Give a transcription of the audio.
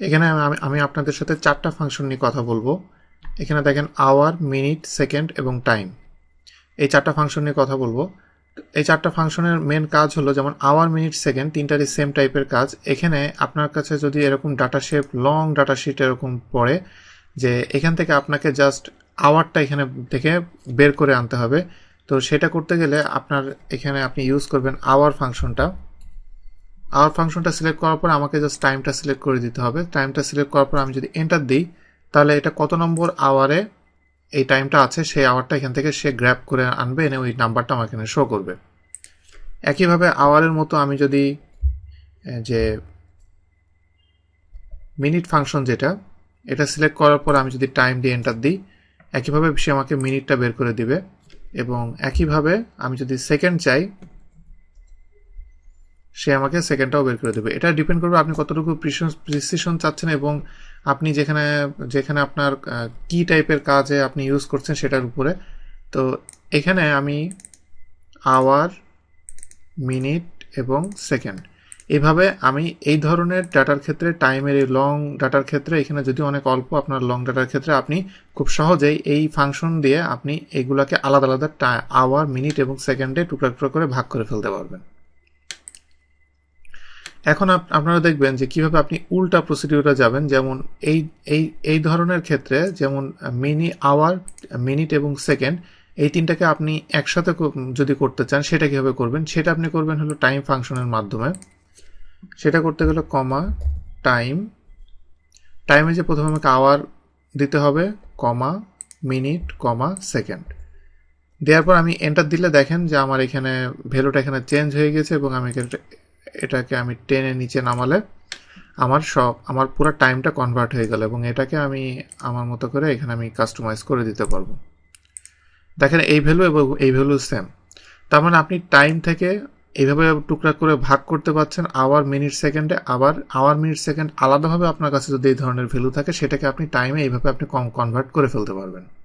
এখানে আমি আমি আপনাদের সাথে চারটা ফাংশন নিয়ে কথা বলব। এখানে দেখেন আওয়ার মিনিট সেকেন্ড এবং টাইম এই চারটা ফাংশন নিয়ে কথা বলব। এই চারটা ফাংশনের মেন কাজ হলো যেমন আওয়ার মিনিট সেকেন্ড তিনটারই সেম টাইপের কাজ। এখানে আপনার কাছে যদি এরকম data shape long data sheet এরকম পড়ে যে এখান থেকে আপনাকে জাস্ট আওয়ারটা এখানে থেকে বের করে আনতে হবে। তো সেটা করতে গেলে আপনার এখানে আপনি ইউজ করবেন আওয়ার ফাংশনটা আওয়ার ফাংশনটা সিলেক্ট করার পর আমাকে জাস্ট টাইমটা সিলেক্ট করে দিতে হবে। টাইমটা সিলেক্ট করার পর আমি যদি এন্টার দিই, তাহলে এটা কত নম্বর আওয়ারে এই টাইমটা আছে, সেই আওয়ারটা এখান থেকে সে গ্র্যাপ করে আনবে, এনে ওই নাম্বারটা আমার এখানে শো করবে। একইভাবে আওয়ারের মতো আমি যদি যে মিনিট ফাংশন যেটা, এটা সিলেক্ট করার পর আমি যদি টাইম দিয়ে এন্টার দিই, একইভাবে সে আমাকে মিনিটটা বের করে দিবে। এবং একইভাবে আমি যদি সেকেন্ড চাই সে আমাকে সেকেন্ডটাও বের করে দেবে। এটা ডিপেন্ড করবে আপনি কতটুকু প্রিসিশন চাচ্ছেন এবং আপনি যেখানে যেখানে আপনার কি টাইপের কাজে আপনি ইউজ করছেন সেটার উপরে। তো এখানে আমি আওয়ার মিনিট এবং সেকেন্ড এভাবে আমি এই ধরনের ডাটার ক্ষেত্রে টাইমের এই লং ডাটার ক্ষেত্রে, এখানে যদি অনেক অল্প আপনার লং ডাটার ক্ষেত্রে, আপনি খুব সহজেই এই ফাংশন দিয়ে আপনি এইগুলোকে আলাদা আলাদা আওয়ার মিনিট এবং সেকেন্ডে টুকরা টুকরা করে ভাগ করে ফেলতে পারবেন। এখন আপনারা দেখবেন যে কীভাবে আপনি উল্টা প্রসিডিউরে যাবেন। যেমন এই এই এই ধরনের ক্ষেত্রে যেমন মিনি আওয়ার মিনিট এবং সেকেন্ড এই তিনটাকে আপনি একসাথে যদি করতে চান, সেটা কীভাবে করবেন? সেটা আপনি করবেন হলো টাইম ফাংশনের মাধ্যমে। সেটা করতে গেলে কমা টাইম টাইমে যে প্রথমে আমাকে আওয়ার দিতে হবে কমা মিনিট কমা সেকেন্ড দেওয়ার পর আমি এন্টার দিলে দেখেন যে আমার এখানে ভ্যালুটা এখানে চেঞ্জ হয়ে গেছে এবং আমি এটাকে আমি টেনে নিচে নামালে আমার সব, আমার পুরো টাইমটা কনভার্ট হয়ে গেল এবং এটাকে আমি আমার মতো করে এখানে আমি কাস্টমাইজ করে দিতে পারব। দেখেন, এই ভ্যালু এবং এই ভ্যালু সেম তার মানে আপনি টাইম থেকে এইভাবে টুকরা করে ভাগ করতে পারছেন আওয়ার মিনিট সেকেন্ডে আবার আওয়ার মিনিট সেকেন্ড আলাদাভাবে আপনার কাছে যদি এই ধরনের ভ্যালু থাকে, সেটাকে আপনি টাইমে এইভাবে আপনি কম কনভার্ট করে ফেলতে পারবেন।